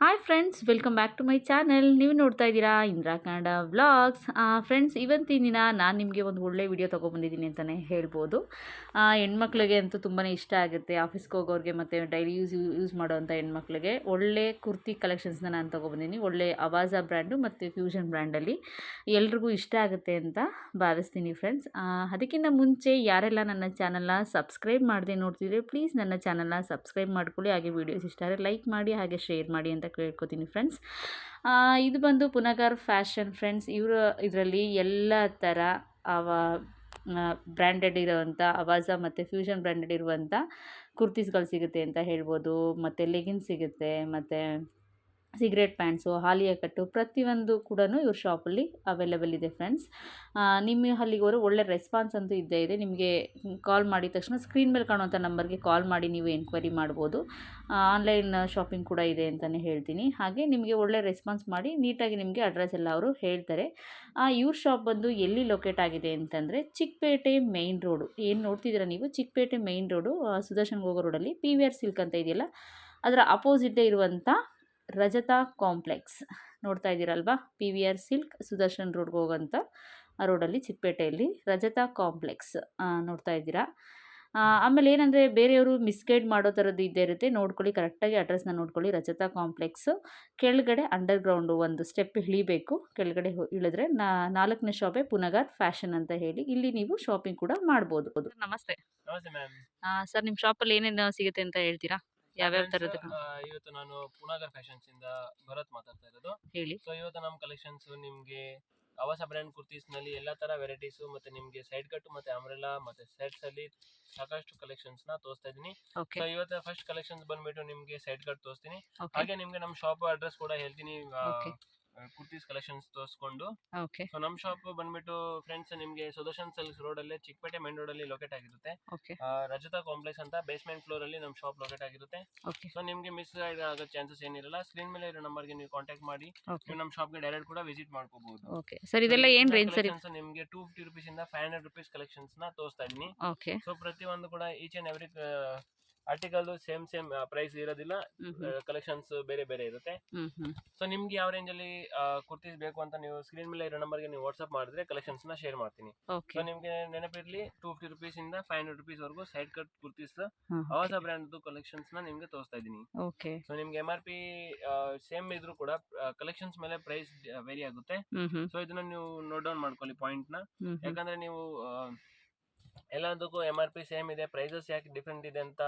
Hi friends welcome back to my channel ನೀವು ನೋಡ್ತಾ ಇದ್ದೀರಾ ಇಂದಿರಾ ಕನ್ನಡ ವ್ಲಾಗ್ಸ್ ಫ್ರೆಂಡ್ಸ್ ಇವತ್ತಿನ ದಿನ ನಾನು ನಿಮಗೆ ಒಂದು ಒಳ್ಳೆ ವಿಡಿಯೋ ತೊಗೊಬಂದಿದ್ದೀನಿ ಅಂತಲೇ ಹೇಳ್ಬೋದು. ಹೆಣ್ಮಕ್ಳಿಗೆ ಅಂತೂ ತುಂಬಾ ಇಷ್ಟ ಆಗುತ್ತೆ. ಆಫೀಸ್ಗೆ ಹೋಗೋರಿಗೆ ಮತ್ತು ಡೈಲಿ ಯೂಸ್ ಯೂಸ್ ಮಾಡೋವಂಥ ಹೆಣ್ಮಕ್ಳಿಗೆ ಒಳ್ಳೆ ಕುರ್ತಿ ಕಲೆಕ್ಷನ್ಸ್ನ ನಾನು ತೊಗೊಬಂದಿದ್ದೀನಿ. ಒಳ್ಳೆ ಅವಾಜಾ ಬ್ರ್ಯಾಂಡು ಮತ್ತು ಫ್ಯೂಷನ್ ಬ್ರ್ಯಾಂಡಲ್ಲಿ ಎಲ್ರಿಗೂ ಇಷ್ಟ ಆಗುತ್ತೆ ಅಂತ ಭಾವಿಸ್ತೀನಿ ಫ್ರೆಂಡ್ಸ್ ಅದಕ್ಕಿಂತ ಮುಂಚೆ ಯಾರೆಲ್ಲ ನನ್ನ ಚಾನಲ್ನ ಸಬ್ಸ್ಕ್ರೈಬ್ ಮಾಡದೆ ನೋಡ್ತಿದ್ರೆ ಪ್ಲೀಸ್ ನನ್ನ ಚಾನಲ್ನ ಸಬ್ಸ್ಕ್ರೈಬ್ ಮಾಡ್ಕೊಳ್ಳಿ. ಹಾಗೆ ವೀಡಿಯೋಸ್ ಇಷ್ಟ ಆದರೆ ಲೈಕ್ ಮಾಡಿ, ಹಾಗೆ ಶೇರ್ ಮಾಡಿ ಅಂತ ಕೇಳ್ಕೊತೀನಿ ಫ್ರೆಂಡ್ಸ್ ಇದು ಬಂದು ಪುನಗರ್ ಫ್ಯಾಷನ್ ಫ್ರೆಂಡ್ಸ್ ಇವರು ಇದರಲ್ಲಿ ಎಲ್ಲ ಥರ ಅವ ಬ್ರ್ಯಾಂಡೆಡ್ ಇರೋವಂಥ ಅವಾಜ ಮತ್ತು ಫ್ಯೂಷನ್ ಬ್ರ್ಯಾಂಡೆಡ್ ಇರುವಂಥ ಕುರ್ತೀಸ್ಗಳು ಸಿಗುತ್ತೆ ಅಂತ ಹೇಳ್ಬೋದು, ಮತ್ತು ಲೆಗಿನ್ಸ್ ಸಿಗುತ್ತೆ, ಮತ್ತು ಸಿಗರೇಟ್ ಪ್ಯಾಂಟ್ಸು, ಹಾಲಿಯ ಕಟ್ಟು ಪ್ರತಿಯೊಂದು ಕೂಡ ಇವ್ರ ಶಾಪಲ್ಲಿ ಅವೈಲೇಬಲ್ ಇದೆ ಫ್ರೆಂಡ್ಸ್ ನಿಮ್ಮ ಅಲ್ಲಿಗೆ ಅವರು ಒಳ್ಳೆ ರೆಸ್ಪಾನ್ಸ್ ಅಂತೂ ಇದ್ದೇ ಇದೆ. ನಿಮಗೆ ಕಾಲ್ ಮಾಡಿದ ತಕ್ಷಣ ಸ್ಕ್ರೀನ್ ಮೇಲೆ ಕಾಣುವಂಥ ನಂಬರ್ಗೆ ಕಾಲ್ ಮಾಡಿ ನೀವು ಎನ್ಕ್ವೈರಿ ಮಾಡ್ಬೋದು. ಆನ್ಲೈನ್ ಶಾಪಿಂಗ್ ಕೂಡ ಇದೆ ಅಂತಲೇ ಹೇಳ್ತೀನಿ. ಹಾಗೆ ನಿಮಗೆ ಒಳ್ಳೆ ರೆಸ್ಪಾನ್ಸ್ ಮಾಡಿ ನೀಟಾಗಿ ನಿಮಗೆ ಅಡ್ರೆಸ್ ಎಲ್ಲ ಅವರು ಹೇಳ್ತಾರೆ. ಇವ್ರ ಶಾಪ್ ಬಂದು ಎಲ್ಲಿ ಲೊಕೇಟ್ ಆಗಿದೆ ಅಂತಂದರೆ ಚಿಕ್ಕಪೇಟೆ ಮೇಯ್ನ್ ರೋಡು ಏನು ನೋಡ್ತಿದ್ದೀರಾ ನೀವು? ಚಿಕ್ಕಪೇಟೆ ಮೇಯ್ನ್ ರೋಡು ಸುದರ್ಶನ್ ಹೋಗೋ ರೋಡಲ್ಲಿ ಪಿ ವಿ ಆರ್ ಸಿಲ್ಕ್ ಅಂತ ಇದೆಯಲ್ಲ, ಅದರ ಅಪೋಸಿಟ್ಟೇ ಇರುವಂಥ ರಜತಾ ಕಾಂಪ್ಲೆಕ್ಸ್ ನೋಡ್ತಾ ಇದ್ದೀರಲ್ವಾ? P V R silk Sudarshan ರೋಡ್ಗೆ ಹೋಗೋಂಥ ಆ ರೋಡಲ್ಲಿ ಚಿಕ್ಕಪೇಟೆಯಲ್ಲಿ ರಜತಾ ಕಾಂಪ್ಲೆಕ್ಸ್ ನೋಡ್ತಾ ಇದ್ದೀರಾ? ಆಮೇಲೆ ಏನಂದರೆ ಬೇರೆಯವರು ಮಿಸ್ಗೈಡ್ ಮಾಡೋ ಥರದ್ದು ಇದ್ದೇ ಇರುತ್ತೆ. ನೋಡ್ಕೊಳ್ಳಿ ಕರೆಕ್ಟಾಗಿ ಅಡ್ರೆಸ್ನ ನೋಡ್ಕೊಳ್ಳಿ. ರಜತಾ ಕಾಂಪ್ಲೆಕ್ಸು ಕೆಳಗಡೆ ಅಂಡರ್ಗ್ರೌಂಡು ಒಂದು ಸ್ಟೆಪ್ ಇಳಿಬೇಕು. ಕೆಳಗಡೆ ಇಳಿದ್ರೆ ನಾ ನಾಲ್ಕನೇ ಶಾಪೇ ಪುನಗಾರ್ ಫ್ಯಾಷನ್ ಅಂತ ಹೇಳಿ ಇಲ್ಲಿ ನೀವು ಶಾಪಿಂಗ್ ಕೂಡ ಮಾಡ್ಬೋದು. ನಮಸ್ತೆ. ನಮಸ್ತೆ ಮ್ಯಾಮ್. ಸರ್ ನಿಮ್ಮ ಶಾಪಲ್ಲಿ ಏನೇನು ಸಿಗುತ್ತೆ ಅಂತ ಹೇಳ್ತೀರಾ? ಯಾವ್ಯಾವ ತರದ ಇವತ್ತು ನಾನು ಪುನಾಗರ್ ಫ್ಯಾಷನ್ಸ್ ಇಂದ ಭರತ್ ಮಾತಾಡ್ತಾ ಇರೋದು. ಹೇಳಿ. ಸೊ ಇವತ್ತು ನಮ್ಮ ಕಲೆಕ್ಷನ್ಸ್ ನಿಮ್ಗೆ ಅವಸ ಬ್ರ್ಯಾಂಡ್ ಕುರ್ತೀಸ್ನಲ್ಲಿ ಎಲ್ಲಾ ತರ ವೆರೈಟೀಸ್ ಮತ್ತೆ ನಿಮ್ಗೆ ಸೈಡ್ ಕಟ್ ಮತ್ತೆ ಅಮ್ರೆಲಾ ಮತ್ತೆ ಸೆಟ್ಸ್ ಅಲ್ಲಿ ಸಾಕಷ್ಟು ಕಲೆಕ್ಷನ್ಸ್ನ ತೋರಿಸ್ತಾ ಇದೀನಿ ಸೊ ಇವತ್ತು ಫಸ್ಟ್ ಕಲೆಕ್ಷನ್ಸ್ ಬಂದ್ಬಿಟ್ಟು ನಿಮ್ಗೆ ಸೈಡ್ ಕಟ್ ತೋರಿಸ್ತೀನಿ. ಹಾಗೆ ನಿಮ್ಗೆ ನಮ್ಮ ಶಾಪ್ ಅಡ್ರೆಸ್ ಕೂಡ ಹೇಳ್ತೀನಿ. ಕುರ್ತೀಸ್ ಕಲೆಕ್ಷನ್ಸ್ ತೋರಿಸ್ಕೊಂಡು. ಓಕೆ ಸೊ ನಮ್ಮ ಶಾಪ್ ಬಂದ್ಬಿಟ್ಟು ಫ್ರೆಂಡ್ಸ್ ನಿಮ್ಗೆ ಸುದರ್ಶನ್ ಸೆಲ್ಸ್ ರೋಡ್ ಅಲ್ಲಿ ಚಿಕ್ಕಪೇಟೆ ಮೇನ್ ರೋಡ್ ಅಲ್ಲಿ ಲೊಕೇಟ್ ಆಗಿರುತ್ತೆ. ಓಕೆ ರಜತಾ ಕಾಂಪ್ಲೆಕ್ಸ್ ಅಂತ ಬೇಸ್ಮೆಂಟ್ ಫ್ಲೋರ್ ಅಲ್ಲಿ ನಮ್ಮ ಶಾಪ್ ಲೊಕೇಟ್ ಆಗಿರುತ್ತೆ. ಓಕೆ ಸೊ ನಿಮ್ಗೆ ಮಿಸ್ ಆಗೋ ಚಾನ್ಸಸ್ ಏನಿರಲ್ಲ ಸ್ಕ್ರೀನ್ ಮೇಲೆ ಇರೋ ನಂಬರ್ಗೆ ನೀವು ಕಾಂಟ್ಯಾಕ್ಟ್ ಮಾಡಿ. ನೀವು ನಮ್ ಶಾಪ್ಗೆ ಡೈರೆಕ್ಟ್ ಕೂಡ ವಿಸಿಟ್ ಮಾಡ್ಕೋಬಹುದು ಓಕೆ ಸರ್ ಇದೆಲ್ಲ ಏನ್ ರೇಂಜ್ ಸರ್? ನಿಮಗೆ ಟೂ ಫಿಫ್ಟಿ ರುಪೀಸ್ ಇಂದ ಫೈವ್ ಹಂಡ್ರೆಡ್ ರುಪೀಸ್ ಕಲೆಕ್ಷನ್ಸ್ನ ತೋರಿಸ್ತಾ ಇದೀನಿ ಓಕೆ ಸೊ ಪ್ರತಿಯೊಂದು ಕೂಡ each and every article same same price ಇರೋದಿಲ್ಲ ಕಲೆಕ್ಷನ್ಸ್ ಬೇರೆ ಬೇರೆ ಇರುತ್ತೆ. ಸೊ ನಿಮ್ಗೆ ಯಾವ ರೇಂಜ್ ಅಲ್ಲಿ ಕುರ್ತೀಸ್ ಬೇಕು ಅಂತ ನೀವು ಸ್ಕ್ರೀನ್ ಮೇಲೆ ಇರೋ ನಂಬರ್ಗೆ ನೀವು ವಾಟ್ಸ್ಆಪ್ ಮಾಡಿದ್ರೆ ಕಲೆಕ್ಷನ್ಸ್ನ ಶೇರ್ ಮಾಡ್ತೀನಿ. ಸೊ ನಿಮ್ಗೆ ನೆನಪಿರ್ಲಿ ಟೂ ಫಿಫ್ಟಿ ರುಪೀಸ್ ಇಂದ ಫೈವ್ ಹಂಡ್ರೆಡ್ ರುಪೀಸ್ ವರೆಗೂ ಸೈಡ್ ಕಟ್ ಕುರ್ತೀಸ್ ಹೊಸ ಬ್ರ್ಯಾಂಡ್ ಕಲೆಕ್ಷನ್ಸ್ನ ನಿಮ್ಗೆ ತೋರಿಸ್ತಾ ಇದೀನಿ ಓಕೆ ಸೊ ನಿಮ್ಗೆ ಎಂ ಆರ್ ಪಿ ಸೇಮ್ ಇದ್ರು ಕೂಡ ಕಲೆಕ್ಷನ್ಸ್ ಮೇಲೆ ಪ್ರೈಸ್ ವೇರಿ ಆಗುತ್ತೆ. ಸೊ ಇದನ್ನ ನೀವು ನೋಟ್ ಡೌನ್ ಮಾಡ್ಕೊಳ್ಳಿ ಪಾಯಿಂಟ್ನ. ಯಾಕಂದ್ರೆ ನೀವು ಎಲ್ಲದಕ್ಕೂ ಎಂ ಆರ್ ಪಿ ಸೇಮ್ ಇದೆ ಪ್ರೈಸಸ್ ಯಾಕೆ ಡಿಫ್ರೆಂಟ್ ಇದೆ ಅಂತ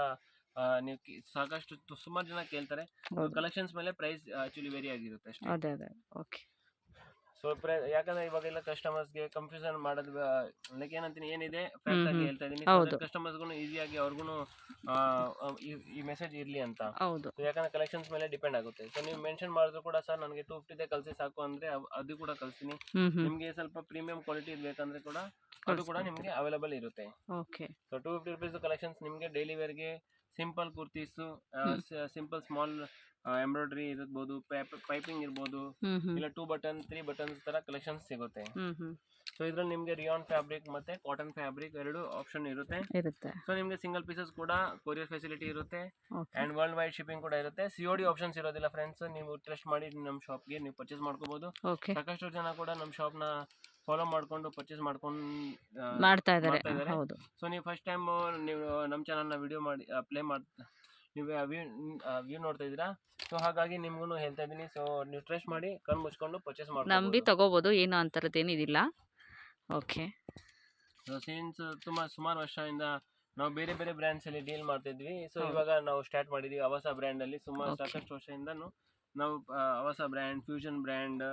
ನೀವು ಸಾಕಷ್ಟು ಸುಮಾರು ಜನ ಕೇಳ್ತಾರೆ. ಕಲೆಕ್ಷನ್ಸ್ ಮೇಲೆ ಪ್ರೈಸ್ ಆಕ್ಚುಲಿ ವೇರಿ ಆಗಿರುತ್ತೆ ಅಷ್ಟೇ. ಅದೇ ಅದೇ. ಓಕೆ ಸೊ ಯಾಕಂದ್ರೆ ಇವಾಗೆಲ್ಲ ಕಸ್ಟಮರ್ಸ್ಗೆ ಕನ್ಫ್ಯೂಷನ್ ಮಾಡೋದು ಲೈಕ್ ಏನಂತೀನಿ ಏನಿದೆ? ಫ್ಯಾಕ್ಟ್ ಆಗಿ ಹೇಳ್ತಾ ಇದೀನಿ. ಕಸ್ಟಮರ್ಸ್ಗೂ ಈಸಿಯಾಗಿ ಅವ್ರಿಗೂ ಈ ಮೆಸೇಜ್ ಇರ್ಲಿ ಅಂತ. ಹೌದು. ಯಾಕಂದ್ರೆ ಕಲೆಕ್ಷನ್ಸ್ ಮೇಲೆ ಡಿಪೆಂಡ್ ಆಗುತ್ತೆ. ಸೊ ನೀವು ಮೆನ್ಷನ್ ಮಾಡಿದ್ರು ಕೂಡ ಸರ್ ನನಗೆ ಟೂ ಫಿಫ್ಟಿದೆ ಕಲ್ಸಿ ಸಾಕು ಅಂದ್ರೆ ಅದು ಕೂಡ ಕಳಿಸ್ತೀನಿ. ನಿಮ್ಗೆ ಸ್ವಲ್ಪ ಪ್ರೀಮಿಯಂ ಕ್ವಾಲಿಟಿ ಬೇಕಂದ್ರೆ ಕೂಡ ಅದು ಕೂಡ ನಿಮ್ಗೆ ಅವೈಲೇಬಲ್ ಇರುತ್ತೆ. Okay so two fifty rupees collections ನಿಮ್ಗೆ daily ವೇರ್ಗೆ simple kurtis simple small embroidery ಇರ್ಬೋದು ಪೈಪಿಂಗ್ ಇರ್ಬೋದು ಇಲ್ಲ ಟೂ ಬಟನ್ ತ್ರೀ ಬಟನ್ಸ್ ತರ ಕಲೆಕ್ಷನ್ ಸಿಗುತ್ತೆ. ಸೊ ಇದ್ರಲ್ಲಿ ನಿಮ್ಗೆ ರಿಯಾನ್ ಫ್ಯಾಬ್ರಿಕ್ ಮತ್ತೆ ಕಾಟನ್ ಫ್ಯಾಬ್ರಿಕ್ ಎರಡು ಆಪ್ಷನ್ ಇರುತ್ತೆ. ಸೊ ನಿಮ್ಗೆ ಸಿಂಗಲ್ ಪೀಸಸ್ ಕೂಡ ಕೊರಿಯರ್ ಫೆಸಿಲಿಟಿ ಇರುತ್ತೆ ಅಂಡ್ ವರ್ಲ್ಡ್ ವೈಡ್ ಶಿಪ್ಪಿಂಗ್ ಕೂಡ ಇರುತ್ತೆ. ಸಿಒಡಿ ಆಪ್ಷನ್ಸ್ ಇರೋದಿಲ್ಲ ಫ್ರೆಂಡ್ಸ್ ನೀವು ಟ್ರಸ್ಟ್ ಮಾಡಿ ನಮ್ಮ ಶಾಪ್ಗೆ ನೀವು ಪರ್ಚೇಸ್ ಮಾಡ್ಕೋಬಹುದು ಸಾಕಷ್ಟು ಜನ ಕೂಡ ನಮ್ಮ ಶಾಪ್ನ ಫಾಲೋ ಮಾಡ್ಕೊಂಡು ಪರ್ಚೇಸ್ ಮಾಡ್ಕೊಂಡು ಮಾಡ್ತಾ ಇದ್ದಾರೆ ಮಾಡ್ತಾ ಇದ್ದಾರೆ. ಹೌದು. ಸೊ ನೀವು ಫಸ್ಟ್ ಟೈಮ್ ನೀವು ನಮ್ಮ ಚಾನಲ್ನ ವಿಡಿಯೋ ಮಾಡಿ ಪ್ಲೇ ಮಾಡ್ ನೀವು ವ್ಯೂ ನೋಡ್ತಾ ಇದ್ದೀರಾ? ಸೊ ಹಾಗಾಗಿ ನಿಮ್ಗೂ ಹೇಳ್ತಾ ಇದ್ದೀನಿ. ಸೊ ನೀವು ಟ್ರೆಸ್ಟ್ ಮಾಡಿ ಕಣ್ಣು ಮುಚ್ಕೊಂಡು ಪರ್ಚೇಸ್ ನಂಬಿ ಮಾಡಿ ತಗೋಬೋದು. ಏನು ಅಂಥರದ್ದೇನಿದಿಲ್ಲ ಓಕೆ ಸೊ ಸಿನ್ಸ್ ತುಂಬಾ ಸುಮಾರು ವರ್ಷದಿಂದ ನಾವು ಬೇರೆ ಬೇರೆ ಬ್ರ್ಯಾಂಡ್ಸ್ ಅಲ್ಲಿ ಡೀಲ್ ಮಾಡ್ತಿದ್ವಿ ಸೊ ಹೌದು. ಇವಾಗ ನಾವು ಸ್ಟಾರ್ಟ್ ಮಾಡಿದ್ವಿ ಅವಸ ಬ್ರ್ಯಾಂಡ್ ಅಲ್ಲಿ. ಸುಮಾರು Okay. ಸಾಕಷ್ಟು ವರ್ಷದಿಂದನು ನಾವು ಹೊಸ ಅವಸ ಬ್ರ್ಯಾಂಡ್ ಫ್ಯೂಷನ್ ಬ್ರ್ಯಾಂಡ್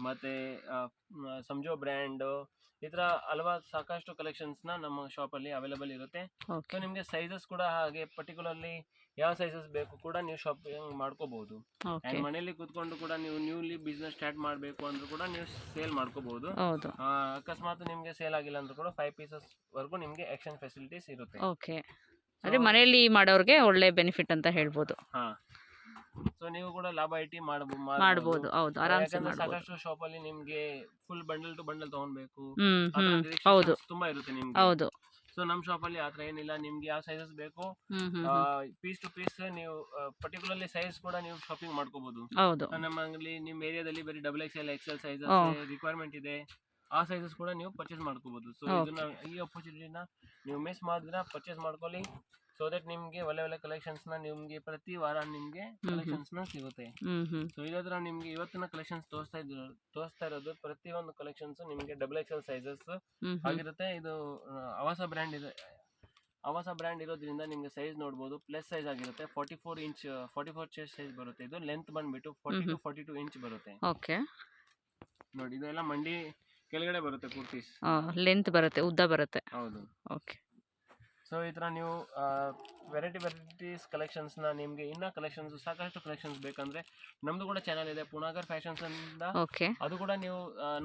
ಮತ್ತೆ ಸಂಜೋ ಬ್ರ್ಯಾಂಡ್ ಈ ಥರ ಹಲವಾರು ಸಾಕಷ್ಟು ಕಲೆಕ್ಷನ್ಸ್ನ ನ ನಮ್ಮ ಶಾಪಲ್ಲಿ ಅವೈಲೇಬಲ್ ಇರುತ್ತೆ. ಸೊ ನಿಮಗೆ ಸೈಜಸ್ ಕೂಡ ಹಾಗೆ ಪರ್ಟಿಕ್ಯುಲರ್ಲಿ ಯಾವ ಸೈಜಸ್ ಬೇಕು ಕೂಡ ನೀವು ಶಾಪಿಂಗ್ ಮಾಡ್ಕೋಬಹುದು ಮನೇಲಿ ಕೂತ್ಕೊಂಡು ಕೂಡ ನೀವು ನ್ಯೂಲಿ ಬಿಸ್ನೆಸ್ ಸ್ಟಾರ್ಟ್ ಮಾಡಬೇಕು ಅಂದ್ರೂ ಕೂಡ ನೀವು ಸೇಲ್ ಮಾಡ್ಕೋಬಹುದು ಹೌದು. ಅಕಸ್ಮಾತ್ ನಿಮಗೆ ಸೇಲ್ ಆಗಿಲ್ಲ ಅಂದ್ರೂ ಕೂಡ ಫೈವ್ ಪೀಸಸ್ ವರೆಗೂ ನಿಮಗೆ ಎಕ್ಸ್ಚೇಂಜ್ ಫೆಸಿಲಿಟೀಸ್ ಇರುತ್ತೆ. ಓಕೆ ಅಂದ್ರೆ ಮನೆಯಲ್ಲಿ ಮಾಡೋರಿಗೆ ಒಳ್ಳೆ ಬೆನಿಫಿಟ್ ಅಂತ ಹೇಳ್ಬೋದು. ಹಾ. ಸೊ ನೀವು ಕೂಡ ಲಾಭ ಐಟಿ ಮಾಡಬಹುದು ಮಾಡ್ಬೋದು. ಹೌದು. ಆರಾಮ್ಸೆ ಯಾಕಂದ್ರೆ ಮಾಡ್ಬೋದು. ಸಾಕಷ್ಟು ಶಾಪ್ ಅಲ್ಲಿ ನಿಮ್ಗೆ ಫುಲ್ ಬಂಡಲ್ ಟು ಬಂಡಲ್ ತಗೊಳ್ಬೇಕು ಹ್ಮ್ ಹ್ಮ್. ಹೌದು. ತುಂಬಾ ಇರುತ್ತೆ ನಿಮ್ಗೆ. ಹೌದು. ಸೊ ನಮ್ಮ ಶಾಪ್ ಅಲ್ಲಿ ಆತರ ಏನಿಲ್ಲ. ನಿಮ್ಗೆ ಯಾವ ಸೈಜಸ್ ಬೇಕು hmm hmm hmm. Piece to piece ನೀವು ಪರ್ಟಿಕ್ಯುಲರ್ಲಿ ಸೈಜ್ ಕೂಡ ನೀವು ಶಾಪಿಂಗ್ ಮಾಡ್ಕೋಬಹುದು ಹೌದು. ನಮ್ಮ ಅಂಗಡಿ ನಿಮ್ ಏರಿಯಾದಲ್ಲಿ ಬರೀ double X L XL size. Requirement ಇದೆ. ಆ ಸೈಜಸ್ ಕೂಡ ನೀವು ಪರ್ಚೇಸ್ ಮಾಡ್ಕೋಬಹುದು ಸೊ Okay. ಇದನ್ನ ಈ ಅಪರ್ಚುನಿಟಿನ ನೀವು ಮಿಸ್ ಮಾಡಿದ್ರೆ ಪರ್ಚೇಸ್ ಮಾಡ್ಕೊಳ್ಳಿ. ಸೊ ದಟ್ ನಿಮ್ಗೆ ಒಳ್ಳೆ ಒಳ್ಳೆ ಕಲೆಕ್ಷನ್ಸ್ನ ನಿಮ್ಗೆ ಪ್ರತಿ ವಾರ ನಿಮ್ಗೆ. ಕಲೆಕ್ಷನ್ಸ್ನ ಸಿಗುತ್ತೆ. ಸೊ ಇದ್ರ ನಿಮ್ಗೆ ಇವತ್ತಿನ ಕಲೆಕ್ಷನ್ಸ್ ತೋರಿಸ್ತಾ ಇದ್ರು ತೋರಿಸ್ತಾ ಇರೋದು ಪ್ರತಿ ಒಂದು ಕಲೆಕ್ಷನ್ಸ್ ನಿಮ್ಗೆ ಡಬಲ್ ಎಕ್ಸೆಲ್ ಸೈಜಸ್ ಆಗಿರುತ್ತೆ. ಇದು ಅವಾಸ ಬ್ರ್ಯಾಂಡ್ ಇದೆ. ಅವಾಸ ಬ್ರ್ಯಾಂಡ್ ಇರೋದ್ರಿಂದ ನಿಮ್ಗೆ ಸೈಜ್ ನೋಡ್ಬೋದು. ಪ್ಲಸ್ ಸೈಜ್ ಆಗಿರುತ್ತೆ. Forty four inch forty four chest size ಬರುತ್ತೆ. ಇದು ಲೆಂತ್ ಬಂದ್ಬಿಟ್ಟು forty two forty two inch ಬರುತ್ತೆ. ಓಕೆ ನೋಡಿ ಇದೆಲ್ಲ ಮಂಡಿ ಕೆಳಗಡೆ ಬರುತ್ತೆ ಕುರ್ತೀಸ್. ಲೆಂತ್ ಬರುತ್ತೆ ಉದ್ದ ಬರುತ್ತೆ. ಹೌದು. ಓಕೆ ಸೊ ಈ ಥರ ನೀವು ವೆರೈಟಿ ವೆರೈಟೀಸ್ ಕಲೆಕ್ಷನ್ಸ್ನ ನಿಮಗೆ ಇನ್ನ ಕಲೆಕ್ಷನ್ಸ್ ಸಾಕಷ್ಟು ಕಲೆಕ್ಷನ್ಸ್ ಬೇಕಂದ್ರೆ ನಮ್ದು ಕೂಡ ಚಾನಲ್ ಇದೆ ಪುನಾಗರ್ ಫ್ಯಾಷನ್ಸ್ ಅಂತ ಓಕೆ ಅದು ಕೂಡ ನೀವು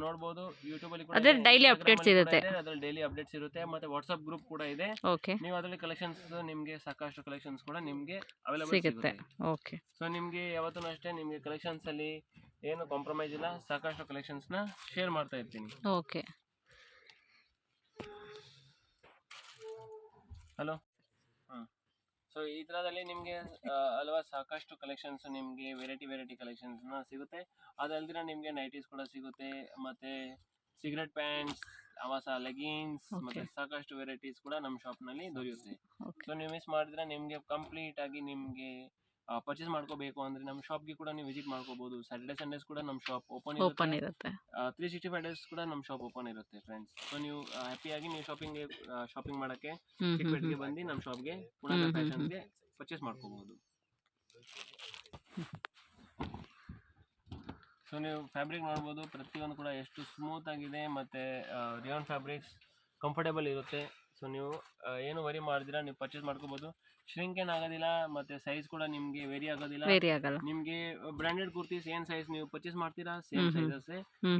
ನೋಡ್ಬೋದು. ಯೂಟ್ಯೂಬಲ್ಲಿ ಕೂಡ ಅದ್ರಲ್ಲಿ ಡೈಲಿ ಅಪ್ಡೇಟ್ಸ್ ಇರುತ್ತೆ. ಅದ್ರಲ್ಲಿ ಡೈಲಿ ಅಪ್ಡೇಟ್ಸ್ ಇರುತ್ತೆ ಮತ್ತೆ ವಾಟ್ಸ್ಆಪ್ ಗ್ರೂಪ್ ಕೂಡ ಇದೆ. ಓಕೆ ನೀವು ಅದರಲ್ಲಿ ಕಲೆಕ್ಷನ್ಸ್ ನಿಮಗೆ ಸಾಕಷ್ಟು ಕಲೆಕ್ಷನ್ಸ್ ಕೂಡ ನಿಮಗೆ ಅವೈಲೇಬಲ್ ಸಿಗುತ್ತೆ. ಸಿಗುತ್ತೆ. ಓಕೆ ಸೊ ನಿಮಗೆ ಯಾವತ್ತೂ ಅಷ್ಟೇ ನಿಮಗೆ ಕಲೆಕ್ಷನ್ಸ್ ಅಲ್ಲಿ ಏನು ಕಾಂಪ್ರಮೈಸ್ ಇಲ್ಲ ಸಾಕಷ್ಟು ಕಲೆಕ್ಷನ್ಸ್ನ ಶೇರ್ ಮಾಡ್ತಾ ಇರ್ತೀನಿ. Okay hello? ಹಾಂ. ಸೊ ಈ ಥರದಲ್ಲಿ ನಿಮಗೆ ಹಲವಾರು ಸಾಕಷ್ಟು ಕಲೆಕ್ಷನ್ಸ್ ನಿಮಗೆ ವೆರೈಟಿ ವೆರೈಟಿ ಕಲೆಕ್ಷನ್ಸ್ನ ಸಿಗುತ್ತೆ. ಅದಲ್ದಿರ ನಿಮಗೆ ನೈಟೀಸ್ ಕೂಡ ಸಿಗುತ್ತೆ. ಮತ್ತು ಸಿಗರೆಟ್ ಪ್ಯಾಂಟ್ಸ್ ಆವಾಸ ಲೆಗಿನ್ಸ್ ಮತ್ತೆ ಸಾಕಷ್ಟು ವೆರೈಟೀಸ್ ಕೂಡ ನಮ್ಮ ಶಾಪ್ನಲ್ಲಿ ದೊರೆಯುತ್ತೆ. ಸೊ ನೀವು ಮಿಸ್ ಮಾಡಿದ್ರೆ ನಿಮಗೆ ಕಂಪ್ಲೀಟ್ ಆಗಿ ನಿಮಗೆ ಪರ್ಚೇಸ್ ಮಾಡ್ಕೋಬೇಕು ಅಂದ್ರೆ ನಮ್ಮ ಶಾಪ್ಗೆ ಕೂಡ ನೀವು ವಿಸಿಟ್ ಮಾಡ್ಕೋಬಹುದು ಸ್ಯಾಟರ್ಡೆ ಸಂಡೇಸ್ ಕೂಡ ನಮ್ಮ ಶಾಪ್ ಓಪನ್ ಓಪನ್ ಇರುತ್ತೆ. ತ್ರೀ ಸಿಕ್ಸ್ಟಿ ಫೈವ್ ಡೇಸ್ ಕೂಡ ನಮ್ಮ ಶಾಪ್ ಓಪನ್ ಇರುತ್ತೆ ಫ್ರೆಂಡ್ಸ್ ಸೊ ನೀವು ಹ್ಯಾಪಿಯಾಗಿ ನೀವು ಶಾಪಿಂಗ್ ಶಾಪಿಂಗ್ ಮಾಡಕ್ಕೆ ಚಿಕ್ಕಪೇಟೆಗೆ ಬಂದು ನಮ್ಮ ಶಾಪ್ಗೆ ಗೆ ಪುನಃ ಫ್ಯಾಷನ್ಸ್ಗೆ ಪರ್ಚೇಸ್ ಮಾಡ್ಕೋಬಹುದು ಸೊ ನೀವು ಫ್ಯಾಬ್ರಿಕ್ ನೋಡ್ಬೋದು. ಪ್ರತಿಯೊಂದು ಕೂಡ ಎಷ್ಟು ಸ್ಮೂತ್ ಆಗಿದೆ. ಮತ್ತೆ ರಿಯಾನ್ ಫ್ಯಾಬ್ರಿಕ್ಸ್ ಕಂಫರ್ಟೇಬಲ್ ಇರುತ್ತೆ. ಸೊ ನೀವು ಏನು ವರಿ ಮಾಡಿದಿರಾ? ನೀವು ಪರ್ಚೇಸ್ ಮಾಡ್ಕೋಬಹುದು ಶ್ರಿಂಕ್ ಏನ್ ಆಗೋದಿಲ್ಲ ಮತ್ತೆ ಸೈಜ್ ಕೂಡ ನಿಮಗೆ ವೇರಿ ಆಗೋದಿಲ್ಲ. ನಿಮ್ಗೆ ಆಗಲ್ಲ. ನಿಮಗೆ ಬ್ರ್ಯಾಂಡೆಡ್ ಕುರ್ತೀಸ್ ಏನ್ ಸೈಜ್ ನೀವು ಪರ್ಚೇಸ್ ಮಾಡ್ತೀರಾ? Same sizes.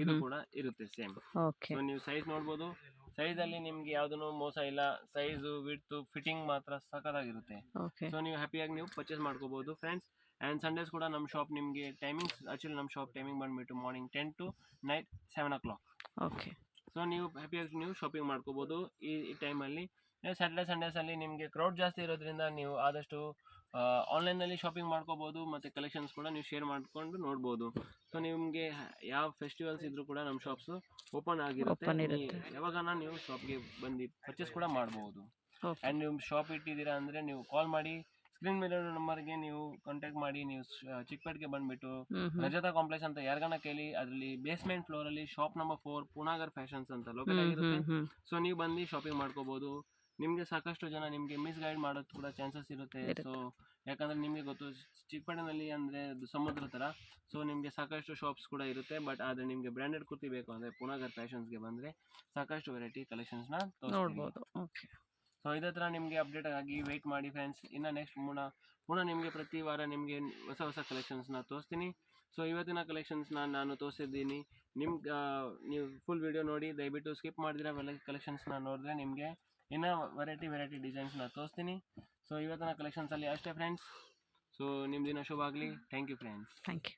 ಇದು ಕೂಡ ಇರುತ್ತೆ ಸೇಮ್ ಸೊ ನೀವು ಸೈಜ್ ನೋಡ್ಬೋದು. ಸೈಜ್ ಅಲ್ಲಿ ನಿಮ್ಗೆ ಯಾವ್ದು ಮೋಸ ಇಲ್ಲ. ಸೈಜ್ ವಿಡ್ತ್ ಫಿಟ್ಟಿಂಗ್ ಮಾತ್ರ ಸಖತ್ತಾಗಿರುತ್ತೆ. ಸೊ ನೀವು ಹ್ಯಾಪಿಯಾಗಿ ನೀವು ಪರ್ಚೇಸ್ ಮಾಡ್ಕೋಬಹುದು ಫ್ರೆಂಡ್ಸ್ ಅಂಡ್ ಸಂಡೇಸ್ ಕೂಡ ನಮ್ಮ ಶಾಪ್ ನಿಮಗೆ ಟೈಮಿಂಗ್ಸ್ ಆಕ್ಚುಲಿ ನಮ್ಮ ಶಾಪ್ ಟೈಮಿಂಗ್ ಬಂದ್ಬಿಟ್ಟು morning ten to night seven o'clock okay so ನೀವು ಹ್ಯಾಪಿಯಾಗಿ ನೀವು ಶಾಪಿಂಗ್ ಮಾಡ್ಕೋಬೋದು ಈ ಟೈಮಲ್ಲಿ ಸ್ಯಾಟರ್ಡೆ ಸಂಡೇಸಲ್ಲಿ ನಿಮಗೆ ಕ್ರೌಡ್ ಜಾಸ್ತಿ ಇರೋದ್ರಿಂದ ನೀವು ಆದಷ್ಟು ಆನ್ಲೈನಲ್ಲಿ ಶಾಪಿಂಗ್ ಮಾಡ್ಕೋಬೋದು ಮತ್ತು ಕಲೆಕ್ಷನ್ಸ್ ಕೂಡ ನೀವು ಶೇರ್ ಮಾಡಿಕೊಂಡು ನೋಡ್ಬೋದು. ಸೊ ನಿಮಗೆ ಯಾವ ಫೆಸ್ಟಿವಲ್ಸ್ ಇದ್ರೂ ಕೂಡ ನಮ್ಮ ಶಾಪ್ಸು ಓಪನ್ ಆಗಿರುತ್ತೆ. ಯಾವಾಗಾನ ನೀವು ಶಾಪ್ಗೆ ಬಂದು ಪರ್ಚೇಸ್ ಕೂಡ ಮಾಡ್ಬೋದು. ಆ್ಯಂಡ್ ನೀವು ಶಾಪ್ ಇಟ್ಟಿದ್ದೀರಾ ಅಂದರೆ ನೀವು ಕಾಲ್ ಮಾಡಿ ಸ್ಕ್ರೀನ್ ಮೇಲೆ ನಂಬರ್ಗೆ ನೀವು ಕಾಂಟ್ಯಾಕ್ಟ್ ಮಾಡಿ ನೀವು ಚಿಕ್ಕಪೇಟೆಗೆ ಬಂದ್ಬಿಟ್ಟು ರಜತಾ ಕಾಂಪ್ಲೆಕ್ಸ್ ಅಂತ ಯಾರಿಗಾನ ಕೇಳಿ ಅದರಲ್ಲಿ ಬೇಸ್ಮೆಂಟ್ ಫ್ಲೋರ್ ಅಲ್ಲಿ shop number four Punagar fashions ಅಂತ ಲೋಕಲ್ ಆಗಿರುತ್ತೆ. ಸೊ ನೀವು ಬಂದು ಶಾಪಿಂಗ್ ಮಾಡ್ಕೋಬಹುದು ನಿಮಗೆ ಸಾಕಷ್ಟು ಜನ ನಿಮಗೆ ಮಿಸ್ಗೈಡ್ ಮಾಡೋದು ಕೂಡ ಚಾನ್ಸಸ್ ಇರುತ್ತೆ. ಇರುತ್ತೆ. ಸೊ ಯಾಕಂದ್ರೆ ನಿಮಗೆ ಗೊತ್ತು ಚಿಕ್ಕಪೇಟೆನಲ್ಲಿ ಅಂದ್ರೆ ಸಮುದ್ರ ತರ ಸೊ ನಿಮಗೆ ಸಾಕಷ್ಟು ಶಾಪ್ಸ್ ಕೂಡ ಇರುತ್ತೆ. ಬಟ್ ಆದ್ರೆ ನಿಮಗೆ ಬ್ರ್ಯಾಂಡೆಡ್ ಕುರ್ತಿ ಬೇಕು ಅಂದ್ರೆ ಪುನಾಗರ್ ಫ್ಯಾಷನ್ಸ್ಗೆ ಬಂದ್ರೆ ಸಾಕಷ್ಟು ವೆರೈಟಿ ಕಲೆಕ್ಷನ್ಸ್ ನೋಡ್ಬೋದು. ಓಕೆ ಸೊ ಇದೇ ಥರ ನಿಮಗೆ ಅಪ್ಡೇಟ್ ಆಗಿ ವೆಯ್ಟ್ ಮಾಡಿ ಫ್ರೆಂಡ್ಸ್ ಇನ್ನು ನೆಕ್ಸ್ಟ್ ಪುನಃ ಪುನಃ ನಿಮಗೆ ಪ್ರತಿ ವಾರ ನಿಮಗೆ ಹೊಸ ಹೊಸ ಕಲೆಕ್ಷನ್ಸ್ನ ತೋರಿಸ್ತೀನಿ. ಸೊ ಇವತ್ತಿನ ಕಲೆಕ್ಷನ್ಸ್ನ ನಾನು ತೋರಿಸಿದ್ದೀನಿ. ನಿಮ್ಗೆ ನೀವು ಫುಲ್ ವಿಡಿಯೋ ನೋಡಿ, ದಯವಿಟ್ಟು ಸ್ಕಿಪ್ ಮಾಡಿದ್ರೆ ಅವೆಲ್ಲ ಕಲೆಕ್ಷನ್ಸ್ನ ನೋಡಿದ್ರೆ ನಿಮಗೆ ಇನ್ನೂ ವೆರೈಟಿ ವೆರೈಟಿ ಡಿಸೈನ್ಸ್ನ ತೋರಿಸ್ತೀನಿ. ಸೊ ಇವತ್ತಿನ ಕಲೆಕ್ಷನ್ಸಲ್ಲಿ ಅಷ್ಟೇ ಫ್ರೆಂಡ್ಸ್ ಸೊ ನಿಮ್ಮ ದಿನ ಶುಭ ಆಗಲಿ. Thank you friends thank you